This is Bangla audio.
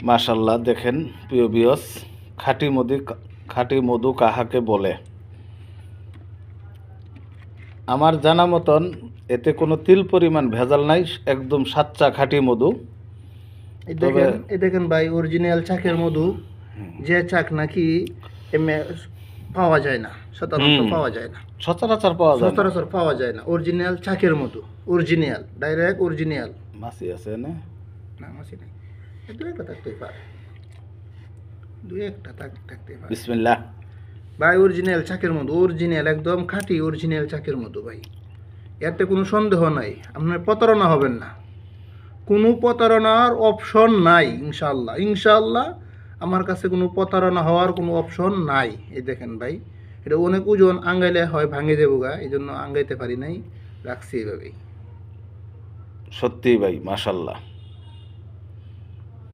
মাশাল্লাহ দেখেন প্রিয় বিয়স খাঁটি মধু খাঁটি মধু কাহাকে বলে? আমার জানা মতন এতে কোনো তিল পরিমাণ ভেজাল নাই একদম সাচ্চা খাঁটি মধু। দেখেন এই দেখেন ভাই অরিজিনাল চাকের মধু যে চাক নাকি পাওয়া যায় না হুম। পাওয়া যায় না। সচরাচর পাওয়া যায় সচরাচর পাওয়া যায় না। অরিজিনাল চাকের মধু অরিজিনাল ডাইরেক্ট অরিজিনাল মাছি আছে না? না মাসি নাই। দু একটা থাকতেই পারে। দু একটা থাক- পারে। বিসমিল্লাহ। ভাই অরিজিনাল চাকের মধু অরিজিনাল একদম খাঁটি অরিজিনাল চাকের মধু ভাই। এতে কোনো সন্দেহ নাই আপনার প্রতারণা হবেন না। কোনো প্রতারণার অপশন নাই ইনশাল্লাহ ইনশাল্লাহ আমার কাছে কোনো প্রতারণা হওয়ার কোনো অপশন নাই। এই দেখেন ভাই এটা অনেক ওজন আঙ্গাইলে হয় ভাঙে দেবো গা এই জন্য আঙ্গাইতে পারি নাই রাখছি এভাবেই। সত্যিই ভাই মাশাল্লাহ